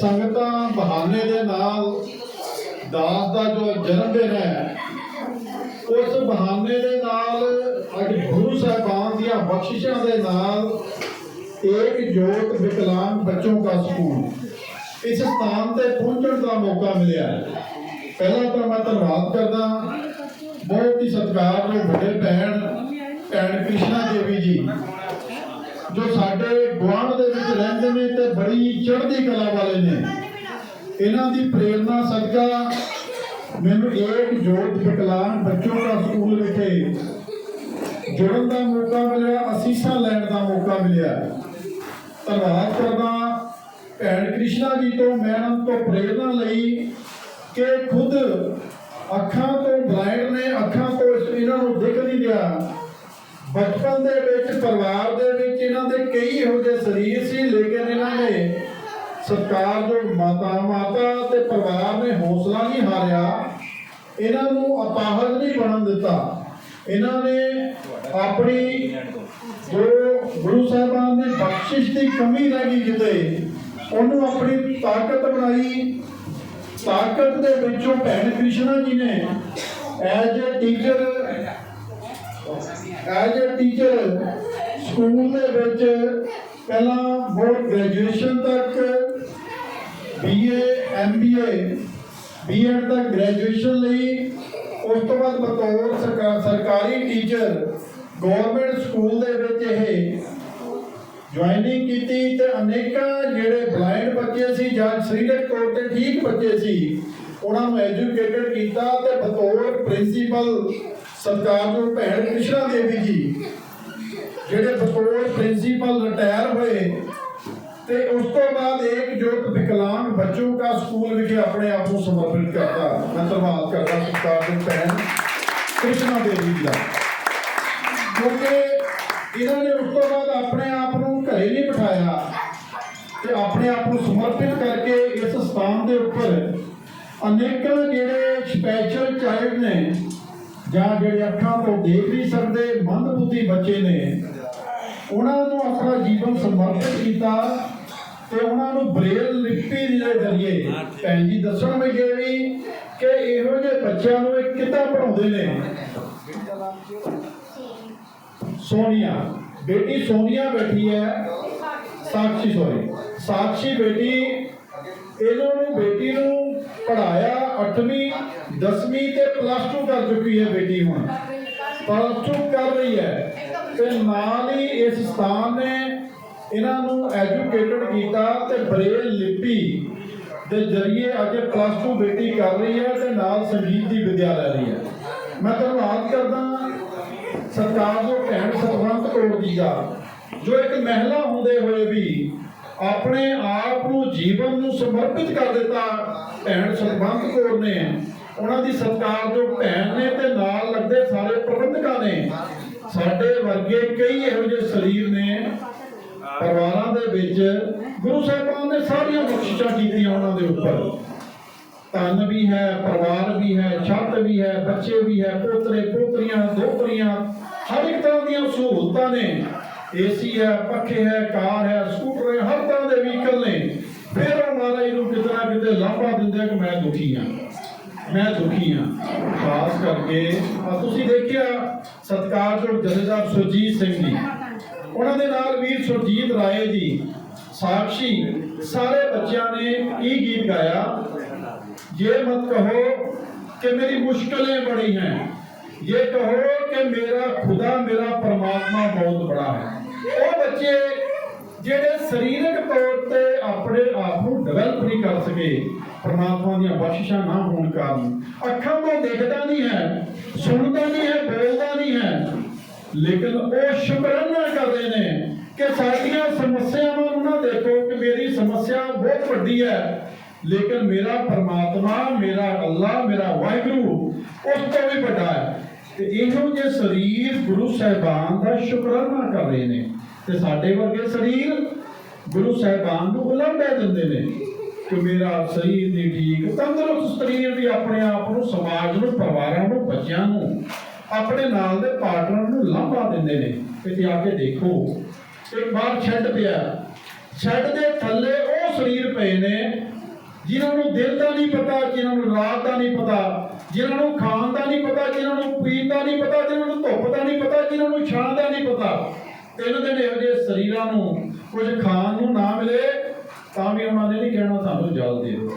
ਸੰਗਤਾਂ ਬਹਾਨੇ ਦੇ ਨਾਲ ਦਾਸ ਦਾ ਜੋ ਜਨਮ ਦਿਨ ਹੈ, ਉਸ ਬਹਾਨੇ ਦੇ ਨਾਲ ਅੱਜ ਗੁਰੂ ਸਾਹਿਬਾਨ ਦੀਆਂ ਬਖਸ਼ਿਸ਼ਾਂ ਦੇ ਨਾਲ ਇੱਕ ਜੋਤ ਵਿਕਲਾਂਗ ਬੱਚੋਂ ਦਾ ਸਕੂਲ। ਇਸ ਸਥਾਨ ਤੇ ਪਹੁੰਚਣ ਦਾ ਮੌਕਾ ਮਿਲਿਆ। ਪਹਿਲਾਂ ਤਾਂ ਮੈਂ ਧੰਨਵਾਦ ਕਰਦਾ ਬਹੁਤ ਹੀ ਸਤਿਕਾਰਯੋਗ ਵੱਡੇ ਭੈਣ ਭੈਣ ਕ੍ਰਿਸ਼ਨਾ ਦੇਵੀ ਜੀ। ਜੋ ਸਾਡੇ ਗੁਆਂਢ ਦੇ ਵਿੱਚ ਰਹਿੰਦੇ ਨੇ ਤੇ ਬੜੀ ਚੜ੍ਹਦੀ ਕਲਾ ਵਾਲੇ ਨੇ। ਇਹਨਾਂ ਦੀ ਪ੍ਰੇਰਣਾ ਸਦਕਾ ਮੈਨੂੰ ਇੱਕ ਜੋਤ ਵਿਕਲਾਂਗ ਬੱਚੋਂ ਦਾ ਸਕੂਲ ਵਿਖੇ ਜੁੜਨ ਦਾ ਮੌਕਾ ਮਿਲਿਆ, ਅਸੀਸਾਂ ਲੈਣ ਦਾ ਮੌਕਾ ਮਿਲਿਆ। ਧੰਨਵਾਦ ਕਰਦਾ ਭੈਣ ਕ੍ਰਿਸ਼ਨਾ ਜੀ ਤੋਂ, ਮੈਂ ਤੋਂ ਪ੍ਰੇਰਣਾ ਲਈ ਕਿ ਖੁਦ ਅੱਖਾਂ ਤੋਂ ਬਲਾਈਂਡ ਨੇ, ਅੱਖਾਂ ਤੋਂ ਇਹਨਾਂ ਨੂੰ ਦਿਖ ਨਹੀਂ ਰਿਹਾ। ਬਚਪਨ ਦੇ ਵਿੱਚ, ਪਰਿਵਾਰ ਦੇ ਵਿੱਚ ਇਹਨਾਂ ਦੇ ਕਈ ਇਹੋ ਜਿਹੇ ਸਰੀਰ ਸੀ, ਲੇਕਿਨ ਇਹਨਾਂ ਨੇ ਸਰਕਾਰ ਜੋ ਮਾਤਾ ਮਾਤਾ ਤੇ ਪਰਿਵਾਰ ਨੇ ਹੌਸਲਾ ਨਹੀਂ ਹਾਰਿਆ। ਇਹਨਾਂ ਨੂੰ ਅਪਾਹਜ ਨਹੀਂ ਬਣਨ ਦਿੱਤਾ। ਇਹਨਾਂ ਨੇ ਆਪਣੀ ਜੋ ਗੁਰੂ ਸਾਹਿਬਾਨ ਨੇ ਬਖਸ਼ਿਸ਼ ਦੀ ਕਮੀ ਰਹਿ ਗਈ ਕਿਤੇ, ਉਹਨੂੰ ਆਪਣੀ ਤਾਕਤ ਬਣਾਈ। ਤਾਕਤ ਦੇ ਵਿੱਚੋਂ ਭੈਣ ਕ੍ਰਿਸ਼ਨਾ ਜੀ ਨੇ as a teacher as a teacher school ਦੇ ਵਿੱਚ ਪਹਿਲਾਂ ਬੋਰਡ ਗ੍ਰੈਜੂਏਸ਼ਨ ਤੱਕ ਬੀਏ ਐਮਬੀਏ ਬੀਐਡ ਤੱਕ ਗ੍ਰੈਜੂਏਸ਼ਨ ਲਈ, ਉਸ ਤੋਂ ਬਾਅਦ ਬਤੌਰ ਸਰਕਾ- ਸਰਕਾਰੀ ਟੀਚਰ ਗਵਰਨਮੈਂਟ ਸਕੂਲ ਦੇ ਵਿੱਚ ਇਹ ਜੁਆਇਨਿੰਗ ਕੀਤੀ ਤੇ ਅਨੇਕਾਂ ਜਿਹੜੇ ਬਲਾਈਂਡ ਬੱਚੇ ਸੀ ਜਾਂ ਸਰੀਰਕ ਤੌਰ ਤੇ ਠੀਕ ਬੱਚੇ ਸੀ, ਉਹਨਾਂ ਨੂੰ ਐਜੂਕੇਟਡ ਕੀਤਾ ਤੇ ਬਤੌਰ ਪ੍ਰਿੰਸੀਪਲ ਸਰਕਾਰ ਨੂੰ ਭੈਣ ਕ੍ਰਿਸ਼ਨਾ ਦੇਵੀ ਜੀ, ਜਿਹੜੇ ਬਤੌਰ ਪ੍ਰਿੰਸੀਪਲ ਰਿਟਾਇਰ ਹੋਏ, ਤੇ ਉਸ ਤੋਂ ਬਾਅਦ ਇੱਕ ਜੋਤ ਵਿਕਲਾਂਗ ਬੱਚੋਂ का ਸਕੂਲ ਵਿਖੇ ਆਪਣੇ ਆਪ ਨੂੰ ਸਮਰਪਿਤ ਕਰਦਾ। ਮੈਂ ਧੰਨਵਾਦ ਕਰਦਾ ਸਰਕਾਰ ਦੇ ਭੈਣ ਕ੍ਰਿਸ਼ਨਾ ਦੇਵੀ ਜੀ ਦਾ। ਕਿਉਂਕਿ ਇਹਨਾਂ ਨੇ ਉਸ ਤੋਂ ਬਾਅਦ ਆਪਣੇ ਆਪ ਨੂੰ ਘਰੇ ਨਹੀਂ ਬਿਠਾਇਆ ਤੇ ਆਪਣੇ ਆਪ ਨੂੰ ਸਮਰਪਿਤ ਕਰਕੇ ਇਸ ਸਥਾਨ ਦੇ ਉੱਪਰ ਅਨੇਕਾਂ ਜਿਹੜੇ ਸਪੈਸ਼ਲ ਚਾਈਲਡ ਨੇ ਜਾਂ ਜਿਹੜੇ ਅੱਖਾਂ ਤੋਂ ਦੇਖ ਨਹੀਂ ਸਕਦੇ, ਮੰਦਬੁੱਧੀ ਬੱਚੇ ਨੇ, ਉਹਨਾਂ ਨੂੰ ਆਪਣਾ ਜੀਵਨ ਸਮਰਪਿਤ ਕੀਤਾ ਤੇ ਉਹਨਾਂ ਨੂੰ ਬ੍ਰੇਲ ਲਿਪੀ ਦੇ ਜ਼ਰੀਏ, ਭੈਣ ਜੀ ਦੱਸਣਗੇ ਵੀ ਕਿ ਇਹੋ ਜਿਹੇ ਬੱਚਿਆਂ ਨੂੰ ਇਹ ਕਿੱਦਾਂ ਪੜਾਉਂਦੇ ਨੇ? ਸੋਨੀਆ, ਬੇਟੀ ਸੋਨੀਆ ਬੈਠੀ ਹੈ, ਸਾਕਸ਼ੀ ਸੋਰੀ ਸਾਕਸ਼ੀ ਬੇਟੀ ਇਹਨਾਂ ਨੂੰ ਬੇਟੀ ਨੂੰ ਪੜਾਇਆ 8ਵੀਂ 10ਵੀਂ ਤੇ ਪਲੱਸ 2 ਕਰ ਚੁੱਕੀ ਹੈ ਬੇਟੀ ਹੁਣ। ਪਲੱਸ 2 ਕਰ ਰਹੀ ਹੈ। ਤੇ ਨਾਲ ਹੀ ਇਸ ਸਥਾਨ ਨੇ ਇਹਨਾਂ ਨੂੰ ਐਜੂਕੇਟਡ ਕੀਤਾ ਤੇ ਬ੍ਰੇਲ ਲਿਪੀ ਦੇ ਜ਼ਰੀਏ ਅੱਜ ਪਲੱਸ 2 ਬੇਟੀ ਕਰ ਰਹੀ ਹੈ ਤੇ ਨਾਲ ਸੰਗੀਤ ਦੀ ਵਿਦਿਆ ਲੈ ਰਹੀ ਹੈ। ਮੈਂ ਧੰਨਵਾਦ ਕਰਦਾ ਸਰਕਾਰ ਜੋ ਭੈਣ ਸਤਵੰਤ ਕੌਰ ਜੀ ਦਾ, ਜੋ ਇੱਕ ਮਹਿਲਾ ਹੁੰਦੇ ਹੋਏ ਵੀ ਆਪਣੇ ਆਪ ਨੂੰ ਜੀਵਨ ਨੂੰ ਸਮਰਪਿਤ ਕਰ ਦਿੱਤਾ ਭੈਣ ਸਤਵੰਤ ਕੌਰ ਨੇ। ਉਹਨਾਂ ਦੀ ਸਰਕਾਰ ਜੋ ਭੈਣ ਨੇ ਤੇ ਨਾਲ ਲੱਗਦੇ ਸਾਰੇ ਪ੍ਰਬੰਧਕਾਂ ਨੇ। ਸਾਡੇ ਵਰਗੇ ਕਈ ਇਹੋ ਜਿਹੇ ਸਰੀਰ ਨੇ। ਪਰਿਵਾਰਾਂ ਦੇ ਵਿੱਚ ਗੁਰੂ ਸਾਹਿਬਾਨ ਨੇ ਸਾਰੀਆਂ ਬਖਸ਼ਿਸ਼ਾਂ ਕੀਤੀਆਂ ਉਹਨਾਂ ਦੇ ਉੱਪਰ। ਧਨ ਵੀ ਹੈ, ਪਰਿਵਾਰ ਵੀ ਹੈ, ਛੱਤ ਵੀ ਹੈ, ਬੱਚੇ ਵੀ ਹੈ, ਪੋਤਰੇ, ਪੋਤਰੀਆਂ, ਦੋਤਰੀਆਂ, ਹਰ ਇੱਕ ਤਰ੍ਹਾਂ ਦੀਆਂ ਸਹੂਲਤਾਂ ਨੇ। ਏਸੀ ਹੈ ਪੱਖੇ ਹੈ ਕਾਰ ਹੈ ਸਕੂਟਰ ਹੈ ਹਰ ਤਰ੍ਹਾਂ ਦੇ ਵਹੀਕਲ ਨੇ ਫਿਰ ਉਹ ਮਹਾਰਾਜ ਨੂੰ ਕਿਤੇ ਨਾ ਕਿਤੇ ਲਾਂਭਾ ਦਿੰਦੇ ਕਿ ਮੈਂ ਦੁਖੀ ਹਾਂ ਮੈਂ ਦੁਖੀ ਹਾਂ ਖਾਸ ਕਰਕੇ ਆ ਤੁਸੀਂ ਦੇਖਿਆ ਸਤਿਕਾਰਯੋਗ ਜਥੇਦਾਰ ਸੁਰਜੀਤ ਸਿੰਘ ਜੀ ਉਹਨਾਂ ਦੇ ਨਾਲ ਵੀਰ ਸੁਰਜੀਤ ਰਾਏ ਜੀ ਸਾਕਸ਼ੀ ਸਾਰੇ ਬੱਚਿਆਂ ਨੇ ਇਹ ਗੀਤ ਗਾਇਆ ये मत कहो कि मेरी मुश्किलें बड़ी हैं ये कहो कि मेरा खुदा मेरा ਜਿਹੜੇ ਸਰੀਰਕ ਤੌਰ ਤੇ ਆਪਣੇ ਆਪ ਨੂੰ ਡਿਵੈਲਪ ਨਹੀਂ ਕਰ ਸਕੇ, ਪਰਮਾਤਮਾ ਦੀਆਂ ਬਖਸ਼ਿਸ਼ਾਂ ਨਾ ਹੋਣ ਕਾਰਨ। ਅੱਖਾਂ ਤੋਂ ਦੇਖਦਾ ਨਹੀਂ ਹੈ, ਸੁਣਦਾ ਨਹੀਂ ਹੈ, ਬੋਲਦਾ ਨਹੀਂ ਹੈ। ਲੇਕਿਨ ਉਹ ਸ਼ੁਕਰਾਨਾ ਕਰਦੇ ਨੇ ਕਿ ਸਾਡੀਆਂ ਸਮੱਸਿਆਵਾਂ ਨੂੰ ਨਾ ਦੇਖੋ ਕਿ ਮੇਰੀ ਸਮੱਸਿਆ ਬਹੁਤ ਵੱਡੀ ਹੈ। ਲੇਕਿਨ ਮੇਰਾ ਪਰਮਾਤਮਾ, ਮੇਰਾ ਅੱਲਾ ਮੇਰਾ ਵਾਹਿਗੁਰੂ ਉਸ ਤੋਂ ਵੀ ਵੱਡਾ ਹੈ। ਤੇ ਇਹੋ ਜਿਹੇ ਸਰੀਰ ਗੁਰੂ ਸਾਹਿਬਾਨ ਦਾ ਸ਼ੁਕਰਾਨਾ ਕਰ ਰਹੇ ਨੇ। ਤੇ ਸਾਡੇ ਵਰਗੇ ਸਰੀਰ ਗੁਰੂ ਸਾਹਿਬਾਨ ਨੂੰ ਉਲੰਘੇ ਦਿੰਦੇ ਨੇ ਕਿ ਮੇਰਾ ਸਰੀਰ ਨਹੀਂ ਠੀਕ, ਤੰਦਰੁਸਤ ਸਰੀਰ ਵੀ ਆਪਣੇ ਆਪ ਨੂੰ, ਸਮਾਜ ਨੂੰ, ਪਰਿਵਾਰਾਂ ਨੂੰ, ਬੱਚਿਆਂ ਨੂੰ, ਆਪਣੇ ਨਾਲ ਦੇ ਪਾਰਟਨਰ ਨੂੰ ਲਾਂਭਾ ਦਿੰਦੇ ਨੇ। ਇੱਥੇ ਆ ਕੇ ਦੇਖੋ, ਇੱਕ ਬਾਹਰ ਛੱਡ ਪਿਆ, ਛੱਡ ਦੇ ਥੱਲੇ ਉਹ ਸਰੀਰ ਪਏ ਨੇ ਜਿਨ੍ਹਾਂ ਨੂੰ ਦਿਲ ਦਾ ਨਹੀਂ ਪਤਾ, ਜਿਨ੍ਹਾਂ ਨੂੰ ਰਾਤ ਦਾ ਨਹੀਂ ਪਤਾ, ਜਿਨ੍ਹਾਂ ਨੂੰ ਖਾਣ ਦਾ ਨਹੀਂ ਪਤਾ, ਜਿਨ੍ਹਾਂ ਨੂੰ ਪੀਣ ਦਾ ਨਹੀਂ ਪਤਾ, ਜਿਨ੍ਹਾਂ ਨੂੰ ਧੁੱਪ ਦਾ ਨਹੀਂ ਪਤਾ, ਜਿਨ੍ਹਾਂ ਨੂੰ ਛਾਂ ਦਾ ਨਹੀਂ ਪਤਾ। ਤਿੰਨ ਦਿਨ ਇਹੋ ਜਿਹੇ ਸਰੀਰਾਂ ਨੂੰ, ਕੁਝ ਖਾਣ ਨੂੰ ਨਾ ਮਿਲੇ, ਤਾਂ ਵੀ ਉਹਨਾਂ ਨੇ ਨਹੀਂ ਕਹਿਣਾ ਸਾਨੂੰ ਜਲ ਦਿਓ।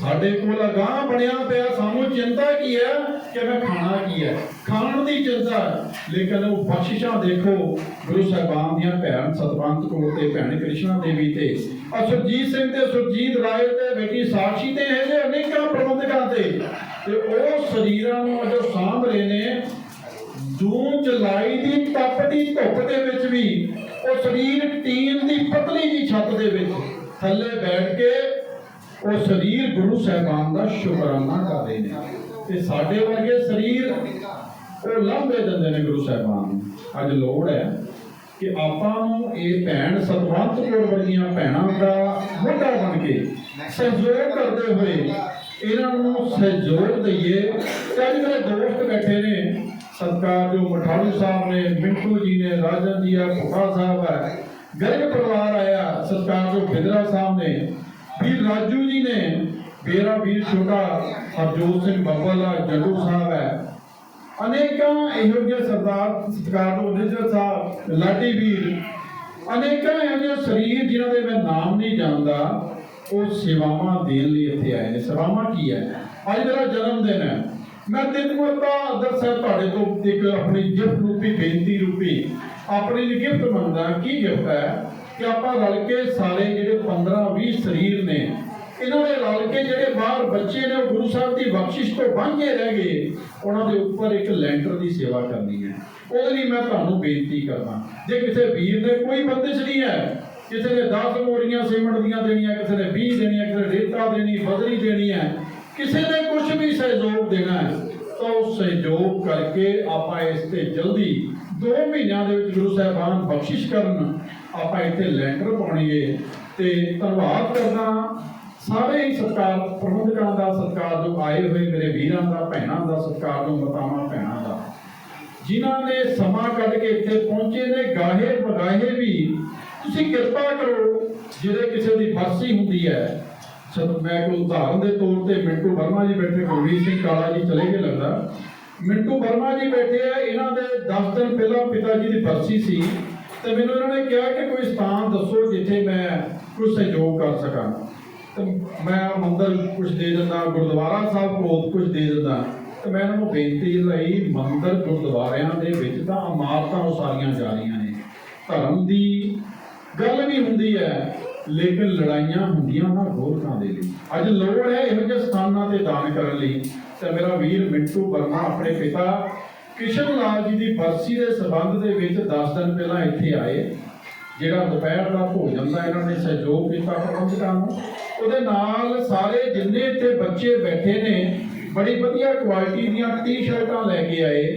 ਸਾਡੇ ਕੋਲ ਅਗਾਹ ਬਣਿਆ ਪਿਆ, ਸਾਨੂੰ ਚਿੰਤਾ ਕੀ ਹੈ ਕਿ ਮੈਂ ਖਾਣਾ ਕੀ ਹੈ? ਖਾਣ ਦੀ ਚਿੰਤਾ ਲੇਕਿਨ ਉਹ ਬਖਸ਼ਿਸ਼ਾਂ ਦੇਖੋ, ਗੁਰੂ ਸਾਹਿਬਾਨ ਦੀਆਂ ਭੈਣ ਸਤਵੰਤ ਕੌਰ ਤੇ ਭੈਣ ਕ੍ਰਿਸ਼ਨਾ ਦੇਵੀ ਤੇ। ਔਰ ਸੁਰਜੀਤ ਸਿੰਘ ਤੇ ਸੁਰਜੀਤ ਰਾਏ ਤੇ ਬੇਟੀ ਸਾਕਸ਼ੀ ਤੇ ਇਹ ਅਨੇਕਾਂ ਪ੍ਰਬੰਧਕਾਂ ਤੇ। ਤੇ ਉਹ ਸਰੀਰਾਂ ਨੂੰ ਅਜੋ ਸਾਂਭ ਰਹੇ ਨੇ ਜੂਨ, ਜੁਲਾਈ ਦੀ ਤਪਦੀ ਧੁੱਪ ਦੇ ਵਿੱਚ ਵੀ ਉਹ ਸਰੀਰ ਟੀਨ ਦੀ ਪਤਲੀ ਜੀ ਛੱਤ ਦੇ ਵਿੱਚ ਥੱਲੇ ਬੈਠ ਕੇ ਉਹ ਸਰੀਰ ਗੁਰੂ ਸਾਹਿਬਾਨ ਦਾ ਸ਼ੁਕਰਾਨਾ ਕਰਦੇ ਨੇ। ਤੇ ਸਾਡੇ ਵਰਗੇ ਸਰੀਰ ਉਹ ਲੰਬੇ ਦਿੰਦੇ ਨੇ ਗੁਰੂ ਸਾਹਿਬਾਨ ਨੂੰ। ਅੱਜ ਲੋੜ ਹੈ ਕਿ ਆਪਾਂ ਨੂੰ ਇਹ ਭੈਣ ਸਤਵੰਤ ਕੋਲ ਵਰਗੀਆਂ ਭੈਣਾਂ ਦਾ ਮੋਢਾ ਬਣ ਕੇ ਸਹਿਯੋਗ ਕਰਦੇ ਹੋਏ ਇਹਨਾਂ ਨੂੰ ਸਹਿਯੋਗ ਦਈਏ। ਕਈ ਮੇਰੇ ਦੋਸਤ ਬੈਠੇ ਨੇ ਸਤਕਾਰ ਜੋ ਮਠਾਰੂ ਸਾਹਿਬ ਨੇ, ਮਿੰਟੂ ਜੀ ਨੇ, ਰਾਜਨ ਜੀ ਆ, ਭੁੱਖਾ ਸਾਹਿਬ ਹੈ ਗਰਗ ਪਰਿਵਾਰ ਆਇਆ, ਸਤਕਾਰ ਜੋ ਬਿਦਰਾ ਸਾਹਿਬ ਨੇ, ਵੀਰ ਰਾਜੂ ਜੀ ਨੇ, ਮੇਰਾ ਵੀਰ ਛੋਟਾ ਹਰਜੋਤ ਸਿੰਘ ਬੱਬਲਾ ਜੱਗੂ ਸਾਹਿਬ ਹੈ ਅਨੇਕਾਂ ਇਹੋ ਜਿਹੇ ਸਰਦਾਰ, ਸਤਿਕਾਰ ਨੂੰ ਨਿਜਰ ਸਾਹਿਬ, ਲਾਡੀ ਵੀਰ, ਅਨੇਕਾਂ ਇਹੋ ਜਿਹੇ ਸਰੀਰ ਜਿਨ੍ਹਾਂ ਦੇ ਮੈਂ ਨਾਮ ਨਹੀਂ ਜਾਣਦਾ, ਉਹ ਸੇਵਾਵਾਂ ਦੇਣ ਲਈ ਇੱਥੇ ਆਏ ਨੇ। ਸੇਵਾਵਾਂ ਕੀ ਹੈ? ਅੱਜ ਮੇਰਾ ਜਨਮ ਦਿਨ ਹੈ। ਮੈਂ ਤਿੰਨ ਗੁਰਤਾ ਅਦਰ ਸਾਹਿਬ ਤੁਹਾਡੇ ਤੋਂ ਇੱਕ ਆਪਣੀ ਗਿਫਟ ਰੂਪੀ ਬੇਨਤੀ ਰੂਪੀ ਆਪਣੀ ਲਈ ਗਿਫਟ ਮੰਗਦਾ ਕੀ ਗਿਫਟ ਹੈ? ਕਿ ਆਪਾਂ ਰਲ ਕੇ ਸਾਰੇ ਜਿਹੜੇ 15 20 ਸਰੀਰ ਨੇ, ਇਹਨਾਂ ਦੇ ਰਲ ਕੇ ਜਿਹੜੇ ਬਾਹਰ ਬੱਚੇ ਨੇ, ਉਹ ਗੁਰੂ ਸਾਹਿਬ ਦੀ ਬਖਸ਼ਿਸ਼ ਤੋਂ ਵਾਂਝੇ ਰਹਿ ਗਏ, ਉਹਨਾਂ ਦੇ ਉੱਪਰ ਇੱਕ ਲੈਂਟਰ ਦੀ ਸੇਵਾ ਕਰਨੀ ਹੈ। ਉਹਦੇ ਲਈ ਮੈਂ ਤੁਹਾਨੂੰ ਬੇਨਤੀ ਕਰਦਾ ਜੇ ਕਿਸੇ ਵੀਰ ਨੇ ਕੋਈ ਬੰਦਿਸ਼ ਨਹੀਂ ਹੈ, ਕਿਸੇ ਨੇ 10 ਮੋਰੀਆਂ ਸੀਮੈਂਟ ਦੀਆਂ ਦੇਣੀਆਂ, ਕਿਸੇ ਨੇ 20 ਦੇਣੀਆਂ, ਕਿਸੇ ਨੇ ਰੇਤਾ ਦੇਣੀ, ਬਦਰੀ ਦੇਣੀ ਹੈ ਕਿਸੇ ਨੇ ਕੁਝ ਵੀ ਸਹਿਯੋਗ ਦੇਣਾ ਹੈ, ਤਾਂ ਉਹ ਸਹਿਯੋਗ ਕਰਕੇ ਆਪਾਂ ਇਸ ਤੇ ਜਲਦੀ 2 ਮਹੀਨਿਆਂ ਦੇ ਵਿੱਚ ਗੁਰੂ ਸਾਹਿਬਾਨ ਬਖਸ਼ਿਸ਼ ਕਰਨ, ਆਪਾਂ ਇੱਥੇ ਲੈਂਟਰ ਪਾਉਣੀਏ। ਤੇ ਧੰਨਵਾਦ ਕਰਦਾ ਸਾਰੇ ਹੀ ਸਤਿਕਾਰ, ਪ੍ਰਬੰਧਕਾਂ ਦਾ ਸਤਿਕਾਰ ਜੋ ਆਏ ਹੋਏ ਮੇਰੇ ਵੀਰਾਂ ਦਾ, ਭੈਣਾਂ ਦਾ ਸਤਿਕਾਰ ਜੋ ਮਤਾਵਾਂ, ਭੈਣਾਂ ਦਾ। ਜਿਨ੍ਹਾਂ ਨੇ ਸਮਾਂ ਕੱਢ ਕੇ ਇੱਥੇ ਪਹੁੰਚੇ ਨੇ ਗਾਹੇ ਬਗਾਹੇ ਵੀ, ਤੁਸੀਂ ਕਿਰਪਾ ਕਰੋ, ਜਿਹੜੇ ਕਿਸੇ ਦੀ ਬਰਸੀ ਹੁੰਦੀ ਹੈ ਸਭ ਮੈਂ ਕੋਈ ਉਦਾਹਰਨ ਦੇ ਤੌਰ ਤੇ ਮਿੰਟੂ ਵਰਮਾ ਜੀ ਬੈਠੇ ਗੁਰਵੀਰ ਸਿੰਘ ਕਾਲਾ ਜੀ ਚਲੇ ਗਏ ਲੱਗਦਾ ਮਿੰਟੂ ਵਰਮਾ ਜੀ ਬੈਠੇ ਆ, ਇਹਨਾਂ ਦੇ 10 ਦਿਨ ਪਹਿਲਾਂ ਪਿਤਾ ਜੀ ਦੀ ਬਰਸੀ ਸੀ ਤੇ ਮੈਨੂੰ ਇਹਨਾਂ ਨੇ ਕਿਹਾ ਕਿ ਕੋਈ ਸਥਾਨ ਦੱਸੋ ਜਿੱਥੇ ਮੈਂ ਕੁਝ ਸਹਿਯੋਗ ਕਰ ਸਕਾਂ। ਤੇ ਮੈਂ ਮੰਦਰ ਕੁਝ ਦੇ ਦਿੰਦਾ, ਗੁਰਦੁਆਰਾ ਸਾਹਿਬ ਕੋਲ ਕੁਝ ਦੇ ਦਿੰਦਾ। ਤੇ ਮੈਂ ਇਹਨਾਂ ਨੂੰ ਬੇਨਤੀ ਲਈ, ਮੰਦਰ ਗੁਰਦੁਆਰਿਆਂ ਦੇ ਵਿੱਚ ਤਾਂ ਇਮਾਰਤਾਂ ਉਸਾਰੀਆਂ ਜਾ ਰਹੀਆਂ ਨੇ। ਧਰਮ ਦੀ ਗੱਲ ਵੀ ਹੁੰਦੀ ਹੈ ਲੇਕਿਨ ਲੜਾਈਆਂ ਹੁੰਦੀਆਂ ਹਨ ਗੋਰਖਾਂ ਦੇ ਲਈ। ਅੱਜ ਲੋੜ ਹੈ ਇਹੋ ਜਿਹੇ ਸਥਾਨਾਂ ਤੇ ਦਾਨ ਕਰਨ ਲਈ। ਤੇ ਮੇਰਾ ਵੀਰ ਮਿੰਟੂ ਵਰਮਾ ਆਪਣੇ ਪਿਤਾ ਕਿਸ਼ਨ ਲਾਲ ਜੀ ਦੀ ਬਰਸੀ ਦੇ ਸਬੰਧ ਦੇ ਵਿੱਚ 10 ਦਿਨ ਪਹਿਲਾਂ ਇੱਥੇ ਆਏ, ਜਿਹੜਾ ਦੁਪਹਿਰ ਦਾ ਭੋਜਨ ਦਾ ਇਹਨਾਂ ਨੇ ਸਹਿਯੋਗ ਕੀਤਾ ਪ੍ਰਬੰਧਕਾਂ ਨੂੰ। ਉਹਦੇ ਨਾਲ ਸਾਰੇ ਜਿੰਨੇ ਇੱਥੇ ਬੱਚੇ ਬੈਠੇ ਨੇ, ਬੜੀ ਵਧੀਆ ਕੁਆਲਿਟੀ ਦੀਆਂ ਟੀ-ਸ਼ਰਟਾਂ ਲੈ ਕੇ ਆਏ।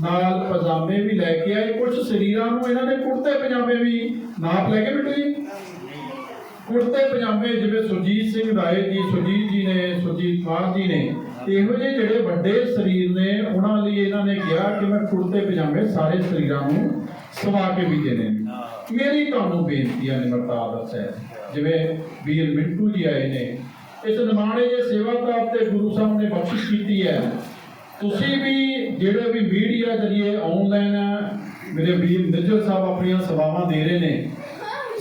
ਨਾਲ ਪਜਾਮੇ ਵੀ ਲੈ ਕੇ ਆਏ। ਕੁਝ ਸਰੀਰਾਂ ਨੂੰ ਇਹਨਾਂ ਨੇ ਕੁੜਤੇ ਪਜਾਮੇ ਵੀ ਨਾਪ ਲੈ ਕੇ ਬਿੱਟੂ ਜੀ ਕੁੜਤੇ ਪਜਾਮੇ ਜਿਵੇਂ ਸੁਰਜੀਤ ਸਿੰਘ ਰਾਏ ਜੀ, ਸੁਰਜੀਤ ਜੀ ਨੇ, ਸੁਰਜੀਤ ਕੁਮਾਰ ਜੀ ਨੇ, ਇਹੋ ਜਿਹੇ ਜਿਹੜੇ ਵੱਡੇ ਸਰੀਰ ਨੇ, ਉਹਨਾਂ ਲਈ ਇਹਨਾਂ ਨੇ ਕਿਹਾ ਕਿ ਮੈਂ ਕੁੜਤੇ ਪਜਾਮੇ ਸਾਰੇ ਸਰੀਰਾਂ ਨੂੰ ਸਵਾ ਕੇ ਵੀ ਦੇਣੇ ਨੇ। ਮੇਰੀ ਤੁਹਾਨੂੰ ਬੇਨਤੀ ਹੈ ਨਿਮਰਤਾ ਆਦਰਸ਼ ਹੈ ਜਿਵੇਂ ਵੀਰ ਮਿੰਟੂ ਜੀ ਆਏ ਨੇ, ਇਸ ਨਿਮਾਣੇ ਜੇ ਸੇਵਾ ਪ੍ਰਾਪਤ ਤੇ ਗੁਰੂ ਸਾਹਿਬ ਨੇ ਬਖਸ਼ਿਸ਼ ਕੀਤੀ ਹੈ। ਤੁਸੀਂ ਵੀ ਜਿਹੜੇ ਵੀ ਮੀਡੀਆ ਜਰੀਏ ਆਨਲਾਈਨ ਮੇਰੇ ਵੀਰ ਨਿੱਜਰ ਸਾਹਿਬ ਆਪਣੀਆਂ ਸੇਵਾਵਾਂ ਦੇ ਰਹੇ ਨੇ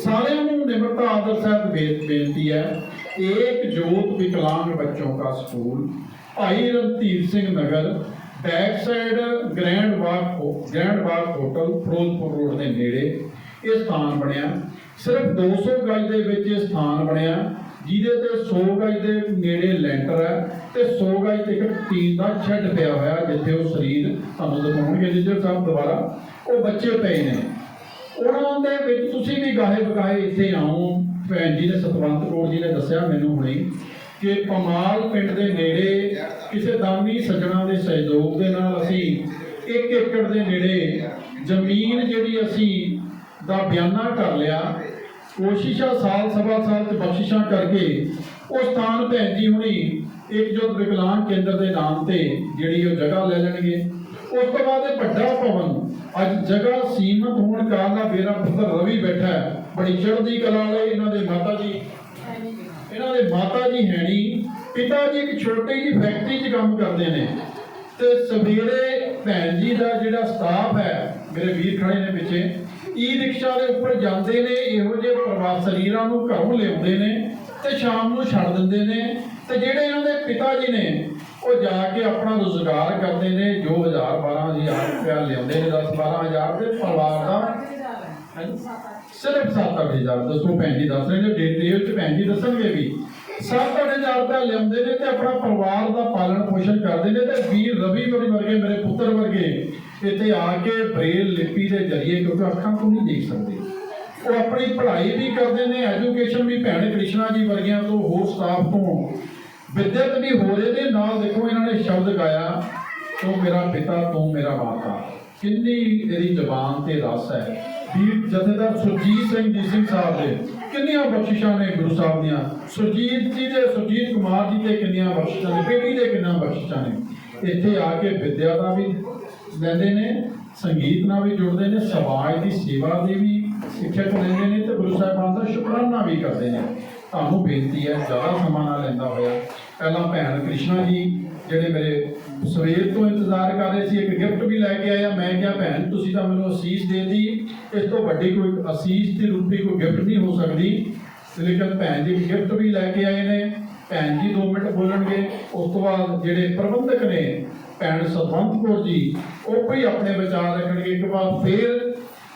ਸਾਰਿਆਂ ਨੂੰ ਨਿਮਰਤਾ ਆਦਰ ਸਾਹਿਬ ਬੇਨਤੀ ਹੈ ਏਕ ਜੋਤ ਵਿਕਲਾਂਗ ਬੱਚੋਂ ਦਾ school, Bhai Randhir Singh Nagar back side grand walk grand walk hotel Ferozepur road ਦੇ ਨੇੜੇ ਇਹ ਸਥਾਨ ਬਣਿਆ। ਸਿਰਫ 200 ਗਜ ਦੇ ਵਿੱਚ ਇਹ ਸਥਾਨ ਬਣਿਆ, ਜਿਹਦੇ ਤੇ 100 ਗਜ ਦੇ ਨੇੜੇ ਲੈਂਟਰ ਹੈ ਤੇ 100 ਗਜ ਤੇ ਇੱਕ ਟੀਨ ਦਾ ਸ਼ੈੱਡ ਪਿਆ ਹੋਇਆ, ਜਿੱਥੇ ਉਹ ਸਰੀਰ ਤੁਹਾਨੂੰ ਦਿਖਾਉਣਗੇ ਜਿੱਜਰ ਸਾਹਿਬ ਦੁਬਾਰਾ ਉਹ ਬੱਚੇ ਪਏ ਨੇ। ਉਹਨਾਂ ਦੇ ਵਿੱਚ ਤੁਸੀਂ ਵੀ ਗਾਹੇ ਬਗਾਹੇ ਇੱਥੇ ਆਓ। ਭੈਣ ਜੀ ਨੇ ਸਤਵੰਤ ਕੌਰ ਜੀ ਨੇ ਦੱਸਿਆ ਮੈਨੂੰ ਹੁਣੇ ਕਿ ਪਮਾਲ ਪਿੰਡ ਦੇ ਨੇੜੇ ਕਿਸੇ ਦਾਨੀ ਸੱਜਣਾ ਦੇ ਸਹਿਯੋਗ ਦੇ ਨਾਲ ਅਸੀਂ 1 ਏਕੜ ਦੇ ਨੇੜੇ ਜ਼ਮੀਨ ਜਿਹੜੀ ਅਸੀਂ ਦਾ ਬਿਆਨਾ ਕਰ ਲਿਆ। ਕੋਸ਼ਿਸ਼ਾਂ ਸਾਲ ਸਵਾ ਸਾਲ ਚ ਬਖਸ਼ਿਸ਼ਾਂ ਕਰਕੇ ਉਹ ਸਥਾਨ ਭੈਣ ਜੀ ਹੁਣੀ ਇੱਕ ਜੋਤ ਵਿਕਲਾਂਗ ਕੇਂਦਰ ਦੇ ਨਾਮ ਤੇ ਜਿਹੜੀ ਉਹ ਜਗ੍ਹਾ ਲੈ ਲੈਣਗੇ। ਉਸ ਤੋਂ ਬਾਅਦ ਇਹ ਵੱਡਾ ਭਵਨ ਅੱਜ ਜਗ੍ਹਾ ਸੀਮਤ ਹੋਣ ਕਾਰਨ ਦਾ ਮੇਰਾ ਪੁੱਤਰ ਰਵੀ ਬੈਠਾ ਹੈ। ਬੜੀ ਚੜ੍ਹਦੀ ਕਲਾ ਵਾਲੇ ਇਹਨਾਂ ਦੇ ਮਾਤਾ ਜੀ। ਇਹਨਾਂ ਦੇ ਮਾਤਾ ਜੀ ਹੈ ਪਿਤਾ ਜੀ ਇੱਕ ਛੋਟੀ ਜਿਹੀ ਫੈਕਟਰੀ 'ਚ ਕੰਮ ਕਰਦੇ ਨੇ। ਤੇ ਸਵੇਰੇ ਭੈਣ ਜੀ ਦਾ ਜਿਹੜਾ ਸਟਾਫ ਹੈ, ਮੇਰੇ ਵੀਰ ਖੜੇ ਨੇ ਪਿੱਛੇ ਈ ਰਿਕਸ਼ਾ ਦੇ ਉੱਪਰ ਜਾਂਦੇ ਨੇ, ਇਹੋ ਜਿਹੇ ਪ੍ਰਵਾਸ ਸਰੀਰਾਂ ਨੂੰ ਘਰੋਂ ਲਿਆਉਂਦੇ ਨੇ। ਤੇ ਸ਼ਾਮ ਨੂੰ ਛੱਡ ਦਿੰਦੇ ਨੇ। ਤੇ ਜਿਹੜੇ ਇਹਨਾਂ ਦੇ ਪਿਤਾ ਜੀ ਨੇ, ਉਹ ਜਾ ਕੇ ਆਪਣਾ ਰੋਜ਼ਗਾਰ ਕਰਦੇ ਨੇ, ਜੋ 1000 12000 ਰੁਪਇਆ ਲਿਆਉਂਦੇ ਨੇ 10 12000 ਦੇ ਪਰਿਵਾਰ ਦਾ। ਹਾਂਜੀ। ਸਿਰਫ 7-8000 ਦੱਸੋ ਭੈਣ ਜੀ, ਦੱਸ ਰਹੇ ਨੇ ਡਿਟੇਲ ਚ ਭੈਣ ਜੀ ਦੱਸਣਗੇ ਵੀ। 7-8000 ਰੁਪਇਆ ਲਿਆਉਂਦੇ ਨੇ ਤੇ ਆਪਣਾ ਪਰਿਵਾਰ ਦਾ ਪਾਲਣ ਪੋਸ਼ਣ ਕਰਦੇ ਨੇ ਤੇ ਵੀਰ ਰਵੀ ਵਰੀ ਵਰਗੇ, ਮੇਰੇ ਪੁੱਤਰ ਵਰਗੇ, ਇੱਥੇ ਆ ਕੇ ਬ੍ਰੇਲ ਲਿਪੀ ਦੇ ਜ਼ਰੀਏ, ਕਿਉਂਕਿ ਅੱਖਾਂ ਤੋਂ ਨਹੀਂ ਦੇਖ ਸਕਦੇ। ਉਹ ਆਪਣੀ ਪੜ੍ਹਾਈ ਵੀ ਕਰਦੇ ਨੇ ਐਜੂਕੇਸ਼ਨ ਵੀ ਭੈਣ ਕ੍ਰਿਸ਼ਨਾ ਜੀ ਵਰਗਿਆਂ ਤੋਂ, ਹੋਰ ਸਟਾਫ ਤੋਂ। ਵਿਦਿਅਕ ਵੀ ਹੋ ਰਹੇ ਨੇ, ਨਾਲ ਦੇਖੋ ਇਹਨਾਂ ਨੇ ਸ਼ਬਦ ਗਾਇਆ, ਤੂੰ ਮੇਰਾ ਪਿਤਾ, ਤੂੰ ਮੇਰਾ ਮਾਤਾ। ਕਿੰਨੀ ਇਹਦੀ ਜ਼ਬਾਨ ਤੇ ਰਸ ਹੈ। ਵੀਰ ਜਥੇਦਾਰ ਸੁਰਜੀਤ ਸਿੰਘ ਜੀ ਸਿੰਘ ਸਾਹਿਬ ਦੇ ਕਿੰਨੀਆਂ ਬਖਸ਼ਿਸ਼ਾਂ ਨੇ ਗੁਰੂ ਸਾਹਿਬ ਦੀਆਂ। ਸੁਰਜੀਤ ਜੀ ਦੇ ਸੁਰਜੀਤ ਕੁਮਾਰ ਜੀ ਦੇ ਕਿੰਨੀਆਂ ਬਖਸ਼ਿਸ਼ਾਂ ਨੇ, ਬੇਟੀ ਦੇ ਕਿੰਨੀਆਂ ਬਖਸ਼ਿਸ਼ਾਂ ਨੇ। ਇੱਥੇ ਆ ਕੇ ਵਿਦਿਆ ਦਾ ਵੀ ਲੈਂਦੇ ਨੇ, ਸੰਗੀਤ ਨਾਲ ਵੀ ਜੁੜਦੇ ਨੇ, ਸਮਾਜ ਦੀ ਸੇਵਾ ਦੀ ਵੀ ਸਿੱਖਿਅਕ ਲੈਂਦੇ ਨੇ ਤੇ ਗੁਰੂ ਸਾਹਿਬਾਨ ਦਾ ਸ਼ੁਕਰਾਨਾ ਵੀ ਕਰਦੇ ਨੇ। ਤੁਹਾਨੂੰ ਬੇਨਤੀ ਹੈ, ਜ਼ਿਆਦਾ ਸਮਾਂ ਨਾ ਲੈਂਦਾ ਹੋਇਆ। ਪਹਿਲਾਂ ਭੈਣ ਕ੍ਰਿਸ਼ਨਾ ਜੀ, ਜਿਹੜੇ ਮੇਰੇ ਸਵੇਰ ਤੋਂ ਇੰਤਜ਼ਾਰ ਕਰ ਰਹੇ ਸੀ, ਇੱਕ ਗਿਫਟ ਵੀ ਲੈ ਕੇ ਆਇਆ ਮੈਂ ਕਿਹਾ, ਭੈਣ, ਤੁਸੀਂ ਤਾਂ ਮੈਨੂੰ ਅਸੀਸ ਦੇ ਦੀ ਇਸ ਤੋਂ ਵੱਡੀ ਕੋਈ ਅਸੀਸ ਦੀ ਰੂਪੀ ਕੋਈ ਗਿਫਟ ਨਹੀਂ ਹੋ ਸਕਦੀ। ਲੇਕਿਨ ਭੈਣ ਜੀ ਗਿਫਟ ਵੀ ਲੈ ਕੇ ਆਏ ਨੇ। ਭੈਣ ਜੀ 2 ਮਿੰਟ ਬੋਲਣਗੇ। ਉਸ ਤੋਂ ਬਾਅਦ ਜਿਹੜੇ ਪ੍ਰਬੰਧਕ ਨੇ, ਭੈਣ ਸਤਵੰਤ ਕੌਰ ਜੀ, ਉਹ ਵੀ ਆਪਣੇ ਵਿਚਾਰ ਰੱਖਣਗੇ। ਇੱਕ ਵਾਰ ਫੇਰ